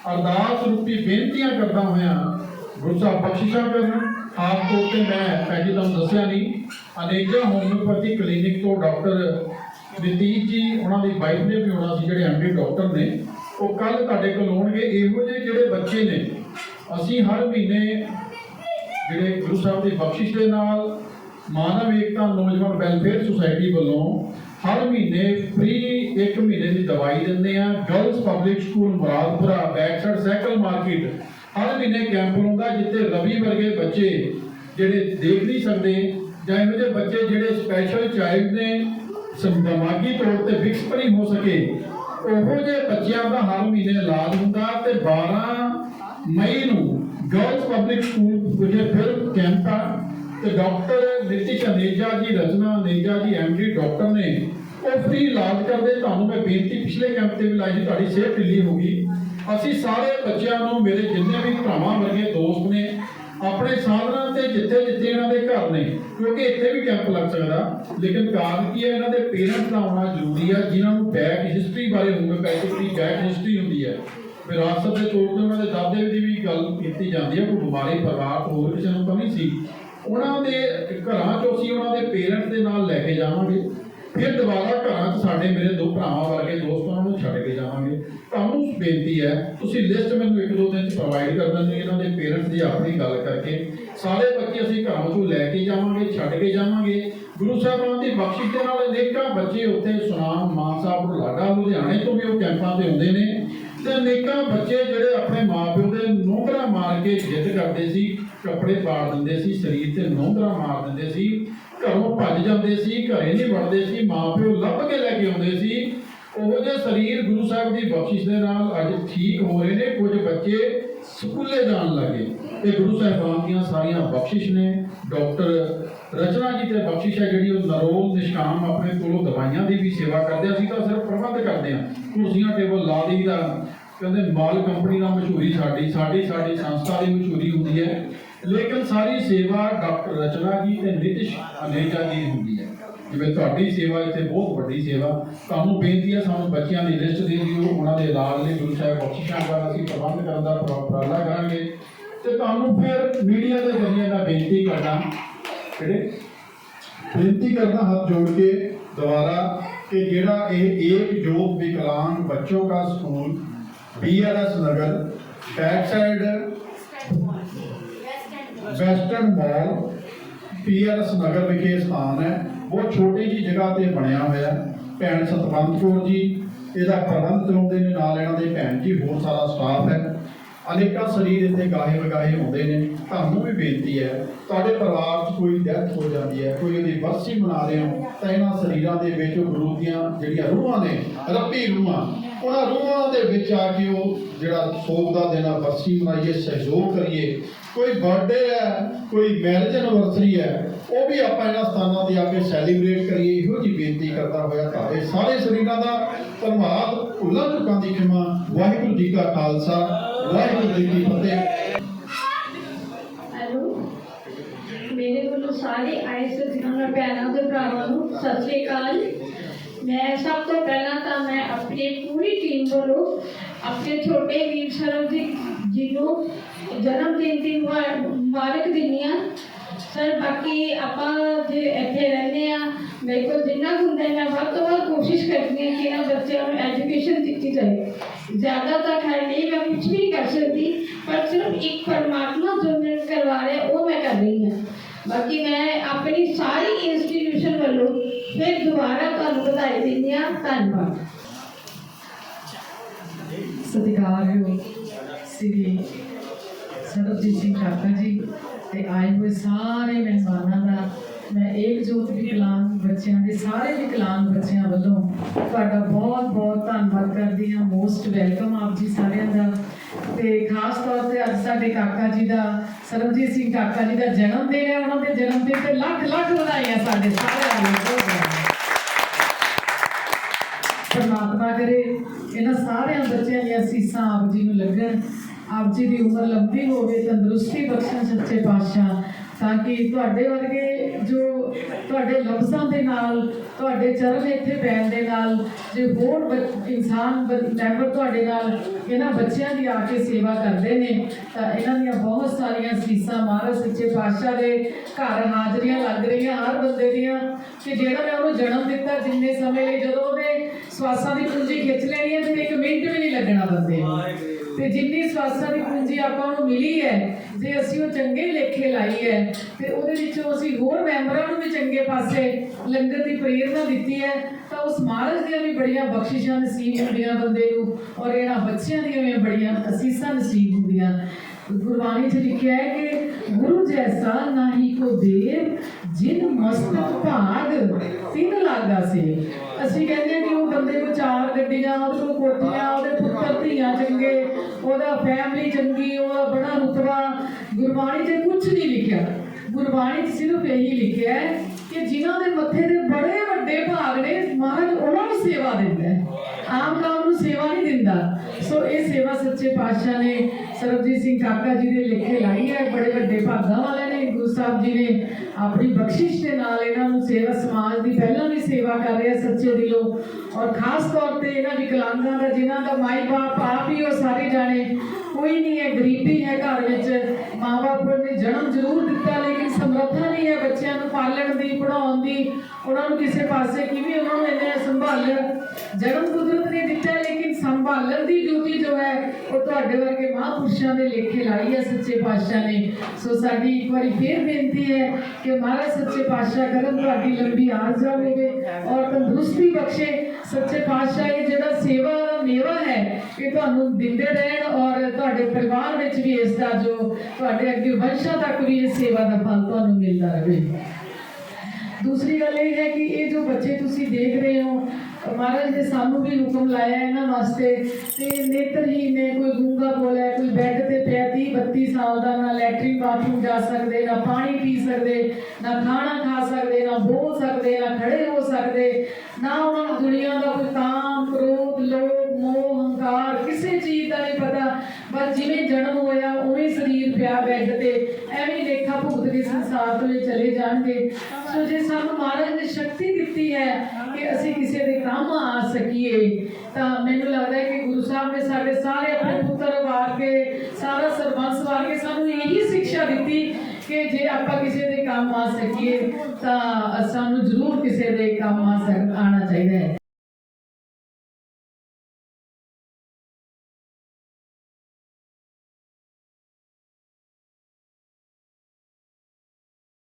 ਅਰਦਾਸ ਰੂਪੀ ਬੇਨਤੀਆਂ ਕਰਦਾ ਹੋਇਆ ਗੁਰੂ ਸਾਹਿਬ ਬਖਸ਼ਿਸ਼ਾਂ ਕਰਨ। ਆਪ ਤੌਰ ਤੇ ਮੈਂ ਪਹਿਲੇ ਤੁਹਾਨੂੰ ਦੱਸਿਆ ਨਹੀਂ। ਅਨੇਕਾਂ ਹੋਮਿਓਪੈਥੀ ਕਲੀਨਿਕ ਤੋਂ ਡਾਕਟਰ ਨਤੀਜ ਜੀ, ਉਹਨਾਂ ਦੀ ਵਾਈਫ ਨੇ ਵੀ ਆਉਣਾ ਸੀ, ਜਿਹੜੇ ਐਮਡੀ ਡਾਕਟਰ ਨੇ। ਉਹ ਕੱਲ ਤੁਹਾਡੇ ਕੋਲ ਆਉਣਗੇ। ਇਹੋ ਜਿਹੇ ਜਿਹੜੇ ਬੱਚੇ ਨੇ, ਅਸੀਂ ਹਰ ਮਹੀਨੇ ਜਿਹੜੇ ਗੁਰੂ ਸਾਹਿਬ ਦੀ ਬਖਸ਼ਿਸ਼ ਦੇ ਨਾਲ ਮਾਨਵ ਏਕਤਾ ਨੌਜਵਾਨ ਵੈਲਫੇਅਰ ਸੁਸਾਇਟੀ ਵੱਲੋਂ ਹਰ ਮਹੀਨੇ ਫ੍ਰੀ ਇੱਕ ਮਹੀਨੇ ਦੀ ਦਵਾਈ ਦਿੰਦੇ ਆ girls public school Muradpura back cycle market ਹਰ ਮਹੀਨੇ ਕੈਂਪ ਹੁੰਦਾ ਜਿੱਥੇ ਰਵੀ ਵਰਗੇ ਬੱਚੇ ਜਿਹੜੇ ਦੇਖ ਨਹੀਂ ਸਕਦੇ ਜਾਂ ਇਹੋ ਜਿਹੇ ਬੱਚੇ ਜਿਹੜੇ ਸਪੈਸ਼ਲ ਚਾਈਲਡ ਨੇ ਦਿਮਾਗੀ ਤੌਰ ਤੇ ਵਿਕਸਿਤ ਨਹੀਂ ਹੋ ਸਕੇ, ਉਹੋ ਜਿਹੇ ਬੱਚਿਆਂ ਦਾ ਹਰ ਮਹੀਨੇ ਇਲਾਜ ਹੁੰਦਾ ਤੇ 12 ਮਈ ਨੂੰ ਗਰਲਸ ਪਬਲਿਕ ਸਕੂਲ ਵਿਖੇ ਫਿਰ ਕੈਂਪ ਆ। ਤੇ ਡਾਕਟਰ ਨਿਤਿਸ਼ ਅਨੇਜਾ ਜੀ, ਰਚਨਾ ਅਨੇਜਾ ਜੀ ਐਮਡੀ ਡਾਕਟਰ ਨੇ। ਉਹ ਫ੍ਰੀ ਇਲਾਜ ਕਰਦੇ। ਤੁਹਾਨੂੰ ਮੈਂ ਬੇਨਤੀ ਪਿਛਲੇ ਕੈਂਪ ਤੇ ਵੀ ਲਾਈ ਸੀ, ਤੁਹਾਡੀ ਸਿਹਤ ਢਿੱਲੀ ਹੋ ਗਈ। ਅਸੀਂ ਸਾਰੇ ਬੱਚਿਆਂ ਨੂੰ, ਮੇਰੇ ਜਿੰਨੇ ਵੀ ਭਰਾਵਾਂ ਵਰਗੇ ਦੋਸਤ ਨੇ, ਆਪਣੇ ਸਾਧਨਾਂ ਤੇ ਜਿੱਥੇ ਜਿੱਥੇ ਇਹਨਾਂ ਦੇ ਘਰ ਨੇ, ਕਿਉਂਕਿ ਇੱਥੇ ਵੀ ਕੈਂਪ ਲੱਗ ਸਕਦਾ। ਲੇਕਿਨ ਕਾਰਨ ਕੀ ਹੈ, ਇਹਨਾਂ ਦੇ ਪੇਰੈਂਟਸ ਦਾ ਆਉਣਾ ਜ਼ਰੂਰੀ ਹੈ ਜਿਨ੍ਹਾਂ ਨੂੰ ਬੈਕ ਹਿਸਟਰੀ ਬਾਰੇ ਹੋਮਿਓਪੈਥਿਕ ਦੀ ਬੈਕ ਹਿਸਟਰੀ ਹੁੰਦੀ ਹੈ। ਵਿਰਾਸਤ ਦੇ ਤੌਰ ਤੇ ਉਹਨਾਂ ਦੇ ਦਾਦੇ ਦੀ ਵੀ ਗੱਲ ਕੀਤੀ ਜਾਂਦੀ ਹੈ, ਕੋਈ ਬਿਮਾਰੀ, ਪਰਿਵਾਰ, ਹੋਰ ਕਿਸੇ ਨੂੰ ਤਾਂ ਨਹੀਂ ਸੀ। ਉਹਨਾਂ ਦੇ ਘਰਾਂ 'ਚੋਂ ਅਸੀਂ ਉਹਨਾਂ ਦੇ ਪੇਰੈਂਟਸ ਦੇ ਨਾਲ ਲੈ ਕੇ ਜਾਵਾਂਗੇ। ਫਿਰ ਦੁਬਾਰਾ ਘਰਾਂ 'ਚ ਸਾਡੇ ਮੇਰੇ ਦੋ ਭਰਾਵਾਂ ਵਰਗੇ ਦੋਸਤ ਉਹਨਾਂ ਨੂੰ ਛੱਡ ਕੇ ਜਾਵਾਂਗੇ। ਤੁਹਾਨੂੰ ਬੇਨਤੀ ਹੈ, ਤੁਸੀਂ ਲਿਸਟ ਮੈਨੂੰ ਇੱਕ ਦੋ ਦਿਨ 'ਚ ਪ੍ਰੋਵਾਈਡ ਕਰ ਦਿੰਦੇ ਇਹਨਾਂ ਦੇ ਪੇਰੈਂਟਸ ਦੀ ਆਪਣੀ ਗੱਲ ਕਰਕੇ। ਸਾਰੇ ਬੱਚੇ ਅਸੀਂ ਘਰਾਂ 'ਚੋਂ ਲੈ ਕੇ ਜਾਵਾਂਗੇ, ਛੱਡ ਕੇ ਜਾਵਾਂਗੇ। ਗੁਰੂ ਸਾਹਿਬਾਨ ਦੀ ਬਖਸ਼ਿਸ਼ ਦੇ ਨਾਲ ਅਨੇਕਾਂ ਬੱਚੇ ਉੱਥੇ ਸੁਨਾਮ ਮਾਨ ਸਾਹਿਬ, ਲਾਡਾ ਲੁਧਿਆਣੇ ਤੋਂ ਵੀ ਉਹ ਕੈਂਪਾਂ ਤੇ ਆਉਂਦੇ ਨੇ। ਤੇ ਅਨੇਕਾਂ ਬੱਚੇ ਜਿਹੜੇ ਆਪਣੇ ਮਾਪਿਓ ਦੇ ਨੌਕਰਾਂ ਮਾਰ ਕੇ ਜਿੱਦ ਕਰਦੇ ਸੀ ਕੱਪੜੇ ਪਾੜ ਦਿੰਦੇ ਸੀ, ਸਰੀਰ ਤੇ ਨੋਂਗਰਾ ਮਾਰ ਦਿੰਦੇ ਸੀ, ਘਰੋਂ ਭੱਜ ਜਾਂਦੇ ਸੀ, ਘਰੇ ਨਹੀਂ ਵੜਦੇ ਸੀ, ਮਾਪਿਓ ਲੱਭ ਕੇ ਲੈ ਕੇ ਆਉਂਦੇ ਸੀ। ਉਹ ਜਿਹੇ ਸਰੀਰ ਗੁਰੂ ਸਾਹਿਬ ਦੀ ਬਖਸ਼ਿਸ਼ ਦੇ ਨਾਲ ਅੱਜ ਠੀਕ ਹੋ ਰਹੇ ਨੇ, ਕੁਝ ਬੱਚੇ ਸਕੂਲੇ ਜਾਣ ਲੱਗੇ। ਤੇ ਗੁਰੂ ਸਾਹਿਬਾਨ ਦੀਆਂ ਸਾਰੀਆਂ ਬਖਸ਼ਿਸ਼ ਨੇ। ਡਾਕਟਰ ਰਚਨਾ ਜੀ ਤੇ ਬਖਸ਼ਿਸ਼ ਹੈ ਜਿਹੜੀ, ਉਹ ਨਰੋਲ ਨਿਸ਼ਕਾਮ ਆਪਣੇ ਕੋਲੋਂ ਦਵਾਈਆਂ ਦੀ ਵੀ ਸੇਵਾ ਕਰਦੇ ਆ। ਅਸੀਂ ਤਾਂ ਸਿਰਫ ਪ੍ਰਬੰਧ ਕਰਦੇ ਹਾਂ ਕੁਰਸੀਆਂ, ਟੇਬਲ ਲਾ ਦਈਦਾ। ਕਹਿੰਦੇ ਮਾਲ ਕੰਪਨੀ ਨਾਲ ਮਸ਼ਹੂਰੀ ਸਾਡੀ ਸਾਡੀ ਸਾਡੀ ਸੰਸਥਾ ਦੀ ਮਸ਼ਹੂਰੀ ਹੁੰਦੀ ਹੈ। ਲੇਕਿਨ ਸਾਰੀ ਸੇਵਾ ਡਾਕਟਰ ਰਚਨਾ ਜੀ ਤੇ ਨਿਤਿਸ਼ ਅਨੇਜਾ ਜੀ ਹੁੰਦੀ ਹੈ। ਜਿਵੇਂ ਤੁਹਾਡੀ ਸੇਵਾ ਇੱਥੇ ਬਹੁਤ ਵੱਡੀ ਸੇਵਾ, ਤੁਹਾਨੂੰ ਬੇਨਤੀ ਹੈ, ਸਾਨੂੰ ਬੱਚਿਆਂ ਦੀ ਲਿਸਟ ਦੇ ਦਿਓ, ਉਹਨਾਂ ਦੇ ਇਲਾਜ ਲਈ ਗੁਰੂ ਸਾਹਿਬ ਬਖਸ਼ਿਸ਼ਾਂ ਦਾ ਅਸੀਂ ਪ੍ਰਬੰਧ ਕਰਨ ਦਾ ਉਪਰਾਲਾ ਕਰਾਂਗੇ। ਤੇ ਤੁਹਾਨੂੰ ਫਿਰ ਮੀਡੀਆ ਦੇ ਜ਼ਰੀਏ ਦਾ ਬੇਨਤੀ ਕਰਦਾ, ਜਿਹੜੇ ਬੇਨਤੀ ਕਰਦਾ ਹੱਥ ਜੋੜ ਕੇ ਦੁਬਾਰਾ ਕਿ ਜਿਹੜਾ ਇਹ ਏਕ ਜੋਗ ਵਿਕਲਾਂਗ ਬੱਚੋਂ ਦਾ school BRS Nagar backside western mall PRS Nagar ਵਿਖੇ ਸਥਾਨ ਹੈ। ਬਹੁਤ ਛੋਟੀ ਜੀ ਜਗ੍ਹਾ ਤੇ ਬਣਿਆ ਹੋਇਆ ਭੈਣ ਸਤਵੰਤ ਕੌਰ ਜੀ, ਇਹਦਾ ਪ੍ਰਬੰਧ ਚਲਾਉਂਦੇ ਨੇ, ਨਾਲ ਇਹਨਾਂ ਦੇ ਭੈਣ ਜੀ, ਹੋਰ ਸਾਰਾ ਸਟਾਫ ਹੈ। ਅਨੇਕਾਂ ਸਰੀਰ ਇੱਥੇ ਗਾਹੇ ਵਗਾਹੇ ਹੁੰਦੇ ਨੇ। ਤੁਹਾਨੂੰ ਵੀ ਬੇਨਤੀ ਹੈ, ਤੁਹਾਡੇ ਪਰਿਵਾਰ 'ਚ ਕੋਈ ਡੈਥ ਹੋ ਜਾਂਦੀ ਹੈ, ਕੋਈ ਉਹਦੀ ਵਰਸੀ ਮਨਾ ਰਹੇ ਹੋ, ਤਾਂ ਇਹਨਾਂ ਸਰੀਰਾਂ ਦੇ ਵਿੱਚ ਗੁਰੂ ਦੀਆਂ ਜਿਹੜੀਆਂ ਰੂਹਾਂ ਨੇ, ਰੱਬੀ ਰੂਹਾਂ ਉਹਨਾਂ ਰੂਹਾਂ ਦੇ ਵਿੱਚ ਆ ਕੇ ਉਹ ਜਿਹੜਾ ਸੋਗ ਦਾ ਦਿਨ ਆ ਵਰਸੀ ਮਨਾਈਏ, ਸਹਿਯੋਗ ਕਰੀਏ। ਕੋਈ ਬਰਥਡੇ ਹੈ, ਕੋਈ ਮੈਰਿਜ ਐਨਵਰਸਰੀ ਹੈ, ਉਹ ਵੀ ਆਪਾਂ ਇਹਨਾਂ ਸਥਾਨਾਂ ਤੇ ਆ ਕੇ ਸੈਲੀਬ੍ਰੇਟ ਕਰੀਏ। ਇਹੋ ਜੀ ਬੇਨਤੀ ਕਰਦਾ ਹੋਇਆ ਤੁਹਾਡੇ ਸਾਰੇ ਸਰੀਰਾਂ ਦਾ ਧੰਨਵਾਦ। ਭੁੱਲਾਂ ਚੁੱਕਾਂ ਦੀ ਖਿਮਾ। ਵਾਹਿਗੁਰੂ ਜੀ ਕਾ ਖਾਲਸਾ। ਵਾਹਿਗੁਰੂ ਜੀ ਕੀ ਫਤਿਹ। ਮੇਰੇ ਵੱਲੋਂ ਸਾਰੇ ਆਏ ਸੱਜਣਾਂ ਭੈਣਾਂ ਤੇ ਭਰਾਵਾਂ ਨੂੰ ਸਤਿ ਸ੍ਰੀ ਅਕਾਲ। ਮੈਂ ਸਭ ਤੋਂ ਪਹਿਲਾਂ ਤਾਂ ਮੈਂ ਆਪਣੀ ਪੂਰੀ ਟੀਮ ਵੱਲੋਂ ਆਪਣੇ ਛੋਟੇ ਵੀਰ ਸਰਬਜੀਤ ਜੀ ਨੂੰ ਜਨਮ ਦਿਨ ਦੀ ਮੁਬਾਰਕ ਦਿੰਦੀ ਹਾਂ। ਸਰ, ਬਾਕੀ ਆਪਾਂ ਜੇ ਇੱਥੇ ਰਹਿੰਦੇ ਆ ਮੇਰੇ ਕੋਲ ਜਿੰਨਾ ਹੁੰਦਾ ਮੈਂ ਵੱਧ ਤੋਂ ਵੱਧ ਕੋਸ਼ਿਸ਼ ਕਰਦੀ ਹਾਂ ਕਿ ਇਹਨਾਂ ਬੱਚਿਆਂ ਨੂੰ ਐਜੂਕੇਸ਼ਨ ਦਿੱਤੀ ਜਾਏ ਜ਼ਿਆਦਾ ਤਾਂ ਖੈਰ ਨਹੀਂ, ਮੈਂ ਕੁਝ ਵੀ ਨਹੀਂ ਕਰ ਸਕਦੀ, ਪਰ ਸਿਰਫ ਇੱਕ ਪਰਮਾਤਮਾ ਜੋ ਮੇਰੇ ਕਰਵਾ ਰਿਹਾ, ਉਹ ਮੈਂ ਕਰ ਰਹੀ ਹਾਂ। ਬਾਕੀ ਮੈਂ ਆਪਣੀ ਸਾਰੀ ਇਸ ਫਿਰ ਦੁਬਾਰਾ ਤੁਹਾਨੂੰ ਵਧਾਈ ਦਿੰਦੀ ਹਾਂ। ਧੰਨਵਾਦ। ਸਤਿਕਾਰਯੋਗ ਸ੍ਰੀ ਸਰਬਜੀਤ ਸਿੰਘ ਕਾਕਾ ਜੀ ਤੇ ਆਏ ਹੋਏ ਸਾਰੇ ਮਹਿਮਾਨਾਂ ਦਾ ਮੈਂ ਏਕ ਏਕਜੋਤ ਵਿਕਲਾਂਗ ਬੱਚਿਆਂ ਦੇ ਸਾਰੇ ਵਿਕਲਾਂਗ ਬੱਚਿਆਂ ਵੱਲੋਂ ਤੁਹਾਡਾ ਬਹੁਤ ਬਹੁਤ ਧੰਨਵਾਦ ਕਰਦੀ ਹਾਂ। ਮੋਸਟ ਵੈਲਕਮ ਆਪ ਜੀ ਸਾਰਿਆਂ ਦਾ। ਤੇ ਖਾਸ ਤੌਰ ਤੇ ਅੱਜ ਸਾਡੇ ਕਾਕਾ ਜੀ ਦਾ, ਸਰਬਜੀਤ ਸਿੰਘ ਕਾਕਾ ਜੀ ਦਾ ਜਨਮ ਦਿਨ ਹੈ। ਉਹਨਾਂ ਦੇ ਜਨਮ ਦਿਨ ਤੇ ਲੱਖ ਲੱਖ ਵਧਾਈਆਂ ਸਾਡੇ ਸਾਰਿਆਂ ਨੂੰ। ਪਰਮਾਤਮਾ ਕਰੇ, ਇਹਨਾਂ ਸਾਰਿਆਂ ਬੱਚਿਆਂ ਦੀਆਂ ਸੀਸਾਂ ਆਪ ਜੀ ਨੂੰ ਲੱਗਣ। ਆਪ ਜੀ ਦੀ ਉਮਰ ਲੰਬੀ ਹੋਵੇ, ਤੰਦਰੁਸਤੀ ਬਖਸ਼ਣ ਸੱਚੇ ਪਾਤਸ਼ਾਹ, ਤਾਂ ਕਿ ਤੁਹਾਡੇ ਵਰਗੇ ਤੁਹਾਡੇ ਲਫ਼ਜ਼ਾਂ ਦੇ ਨਾਲ, ਤੁਹਾਡੇ ਚਰਨ ਇੱਥੇ ਪੈਣ ਦੇ ਨਾਲ, ਜੇ ਹੋਰ ਇਨਸਾਨ ਮੈਂਬਰ ਤੁਹਾਡੇ ਨਾਲ ਇਹਨਾਂ ਬੱਚਿਆਂ ਦੀ ਆ ਕੇ ਸੇਵਾ ਕਰਦੇ ਨੇ, ਤਾਂ ਇਹਨਾਂ ਦੀਆਂ ਬਹੁਤ ਸਾਰੀਆਂ ਸੀਸਾਂ ਮਹਾਰਾਜ ਸੱਚੇ ਪਾਤਸ਼ਾਹ ਦੇ ਘਰ ਹਾਜ਼ਰੀਆਂ ਲੱਗ ਰਹੀਆਂ ਹਰ ਬੰਦੇ ਦੀਆਂ, ਕਿ ਜਿਹੜਾ ਮੈਂ ਉਹਨੂੰ ਜਨਮ ਦਿੱਤਾ ਜਿੰਨੇ ਸਮੇਂ ਲਈ, ਜਦੋਂ ਉਹਦੇ ਸਵਾਸਾਂ ਦੀ ਪੂੰਜੀ ਖਿੱਚ ਲੈਣੀ ਹੈ ਤੇ ਇੱਕ ਮਿੰਟ ਵੀ ਨਹੀਂ ਲੱਗਣਾ ਬੰਦੇ ਨੂੰ। ਤੇ ਜਿੰਨੀ ਸਵਾਸਾਂ ਦੀ ਪੂੰਜੀ ਆਪਾਂ ਨੂੰ ਮਿਲੀ ਹੈ, ਜੇ ਅਸੀਂ ਉਹ ਚੰਗੇ ਲੇਖੇ ਲਾਈ ਹੈ, ਤੇ ਉਹਦੇ ਵਿੱਚੋਂ ਅਸੀਂ ਹੋਰ ਮੈਂਬਰਾਂ ਨੂੰ ਵੀ ਚੰਗੇ ਪਾਸੇ ਲੰਗਰ ਦੀ ਪ੍ਰੇਰਨਾ ਦਿੱਤੀ ਹੈ, ਤਾਂ ਉਸ ਮਹਾਰਾਜ ਦੀਆਂ ਵੀ ਬੜੀਆਂ ਬਖਸ਼ਿਸ਼ਾਂ ਨਸੀਬ ਹੁੰਦੀਆਂ ਬੰਦੇ ਨੂੰ, ਔਰ ਇਹਨਾਂ ਬੱਚਿਆਂ ਦੀਆਂ ਵੀ ਬੜੀਆਂ ਅਸੀਸਾਂ ਨਸੀਬ ਹੁੰਦੀਆਂ। ਗੁਰਬਾਣੀ 'ਚ ਲਿਖਿਆ ਹੈ ਕਿ ਗੁਰੂ ਜੈਸਾ ਨਾਹੀ ਕੋ ਦੇਵ ਜਿਨ ਮਸਤਕ ਭਾਗ ਤਿਨ ਲਾਗਾ ਸੀ। ਅਸੀਂ ਕਹਿੰਦੇ ਹਾਂ ਕਿ ਉਹ ਬੰਦੇ ਕੋ ਚਾਰ ਗੱਡੀਆਂ, ਉਹਦੇ ਕੋਲ ਕੋਠੀਆਂ, ਉਹਦੇ ਪੁੱਤਰ ਧੀਆਂ ਚੰਗੇ, ਉਹਦਾ ਫੈਮਿਲੀ ਚੰਗੀ, ਉਹਦਾ ਬੜਾ ਰੁਤਬਾ। ਗੁਰਬਾਣੀ 'ਚ ਕੁਝ ਨਹੀਂ ਲਿਖਿਆ। ਗੁਰਬਾਣੀ 'ਚ ਸਿਰਫ ਇਹੀ ਲਿਖਿਆ ਹੈ ਕਿ ਜਿਨ੍ਹਾਂ ਦੇ ਮੱਥੇ ਤੇ ਬੜੇ ਵੱਡੇ ਭਾਗ ਨੇ, ਮਹਾਰਾਜ ਉਹਨਾਂ ਨੂੰ ਸੇਵਾ ਦਿੰਦਾ ਹੈ। ਆਮ ਕਾਮ ਨੂੰ ਸੇਵਾ ਨਹੀਂ ਦਿੰਦਾ। ਸੋ ਇਹ ਸੇਵਾ ਸੱਚੇ ਪਾਤਸ਼ਾਹ ਨੇ ਸਰਬਜੀਤ ਸਿੰਘ ਕਾਕਾ ਜੀ ਦੇ ਲੇਖੇ ਲਾਈ ਹੈ। ਬੜੇ ਵੱਡੇ ਭਾਗਾਂ ਵਾਲੇ ਨੇ ਗੁਰੂ ਸਾਹਿਬ ਜੀ ਨੇ ਆਪਣੀ ਬਖਸ਼ਿਸ਼ ਦੇ ਨਾਲ ਇਹਨਾਂ ਨੂੰ ਸੇਵਾ ਸਮਾਜ ਦੀ ਪਹਿਲਾਂ ਵੀ ਸੇਵਾ ਕਰ ਰਹੇ ਸੱਚੇ ਦਿਲੋਂ। ਔਰ ਖਾਸ ਤੌਰ ਤੇ ਇਹਨਾਂ ਵਿਕਲਾਂਗਾਂ ਦਾ, ਜਿਨ੍ਹਾਂ ਦਾ ਮਾਈ ਬਾਪ ਆਪ ਹੀ ਉਹ ਸਾਰੇ ਜਾਣੇ, ਕੋਈ ਨਹੀਂ ਹੈ, ਗਰੀਬੀ ਹੈ ਘਰ ਵਿੱਚ। ਮਾਪੇ ਨੇ ਜਨਮ ਜ਼ਰੂਰ ਦਿੱਤਾ, ਲੇਕਿਨ ਸਮਰੱਥਾ ਨਹੀਂ ਹੈ ਬੱਚਿਆਂ ਨੂੰ ਪਾਲਣ ਦੀ ਪੜਾਉਣ ਦੀ। ਉਹਨਾਂ ਨੂੰ ਕਿਸੇ ਪਾਸੇ ਕਿਵੇਂ ਉਹਨਾਂ ਨੂੰ ਇਹਨੇ ਸੰਭਾਲਣ ਜਨਮ ਕੁਦਰਤ ਨੇ ਦਿੱਤਾ, ਲੇਕਿਨ ਸੰਭਾਲਣ ਦੀ ਡਿਊਟੀ ਜੋ ਹੈ, ਉਹ ਤੁਹਾਡੇ ਵਰਗੇ ਮਹਾਂਪੁਰਸ਼ਾਂ ਦੇ ਲੇਖੇ ਲਾਈ ਹੈ ਸੱਚੇ ਪਾਤਸ਼ਾਹ ਨੇ। ਸੋ ਸਾਡੀ ਇੱਕ ਵਾਰੀ ਫੇਰ ਬੇਨਤੀ ਹੈ ਕਿ ਮਹਾਰਾਜ, ਸੱਚੇ ਪਾਤਸ਼ਾਹ ਕਰਨ ਤੁਹਾਡੀ ਲੰਬੀ ਆਰਜ਼ਾ ਹੋਵੇ ਔਰ ਤੰਦਰੁਸਤੀ ਬਖਸ਼ੇ। ਸੱਚੇ ਪਾਤਸ਼ਾਹ, ਇਹ ਜਿਹੜਾ ਸੇਵਾ ਦਾ ਮੇਵਾ ਹੈ, ਇਹ ਤੁਹਾਨੂੰ ਦਿੰਦੇ ਰਹਿਣ ਔਰ ਤੁਹਾਡੇ ਪਰਿਵਾਰ ਵਿੱਚ ਵੀ ਇਸ ਦਾ ਜੋ ਤੁਹਾਡੇ ਅੱਗੇ ਵੰਸ਼ਾਂ ਤੱਕ ਵੀ ਇਹ ਸੇਵਾ ਦਾ ਫਲ ਤੁਹਾਨੂੰ ਮਿਲਦਾ ਰਹੇ। ਦੂਸਰੀ ਗੱਲ ਇਹ ਹੈ ਕਿ ਇਹ ਜੋ ਬੱਚੇ ਤੁਸੀਂ ਦੇਖ ਰਹੇ ਹੋ ਮਹਾਰਾਜ ਨੇ ਸਾਨੂੰ ਵੀ ਹੁਕਮ ਲਾਇਆ ਇਹਨਾਂ ਵਾਸਤੇ ਤੇ ਨੇਤਰਹੀਨ ਨੇ ਕੋਈ ਗੂੰਗਾ ਬੋਲਿਆ ਕੋਈ ਬੈੱਡ ਤੇ ਪਿਆ 30 32 ਸਾਲ ਦਾ, ਨਾ ਲੈਟਰਿਨ ਬਾਥਰੂਮ ਜਾ ਸਕਦੇ, ਨਾ ਪਾਣੀ ਪੀ ਸਕਦੇ, ਨਾ ਖਾਣਾ ਖਾ ਸਕਦੇ, ਨਾ ਬੋਲ ਸਕਦੇ, ਨਾ ਖੜੇ ਹੋ ਸਕਦੇ, ਨਾ ਉਹਨਾਂ ਨੂੰ ਦੁਨੀਆ ਦਾ ਕੋਈ ਕਾਮ, ਕ੍ਰੋਧ, ਲੋਭ, ਮੋਹ, ਹੰਕਾਰ, ਕਿਸੇ ਚੀਜ਼ ਦਾ ਨਹੀਂ ਪਤਾ, ਬਸ ਜਿਵੇਂ ਜਨਮ ਹੋਇਆ, ਉਵੇਂ ਸਰੀਰ ਪਿਆ ਬੈੱਡ ਤੇ ਐਵੇਂ ਹੀ ਲੇਖਾ ਭੁਗਤ ਕੇ ਸੰਸਾਰ ਤੋਂ ਇਹ ਚਲੇ ਜਾਣਗੇ। ਸੋ ਜੇ ਸਾਨੂੰ ਮਹਾਰਾਜ ਨੇ ਸ਼ਕਤੀ ਦਿੱਤੀ ਹੈ ਕਿ ਅਸੀਂ ਕਿਸੇ ਦੇ ਕੰਮ ਆ ਸਕੀਏ, ਤਾਂ ਮੈਨੂੰ ਲੱਗਦਾ ਹੈ ਕਿ ਗੁਰੂ ਸਾਹਿਬ ਨੇ ਸਾਡੇ ਸਾਰੇ ਆਪਣੇ ਪੁੱਤਰ ਵਾਰ ਕੇ, ਸਾਰਾ ਸਰਬੰਸ ਵਾਰ ਕੇ ਸਾਨੂੰ ਇਹੀ ਸਿੱਖਿਆ ਦਿੱਤੀ ਕਿ ਜੇ ਆਪਾਂ ਕਿਸੇ ਦੇ ਕੰਮ ਆ ਸਕੀਏ, ਤਾਂ ਸਾਨੂੰ ਜ਼ਰੂਰ ਕਿਸੇ ਦੇ ਕੰਮ ਆ ਸਕ, ਆਉਣਾ ਚਾਹੀਦਾ ਹੈ।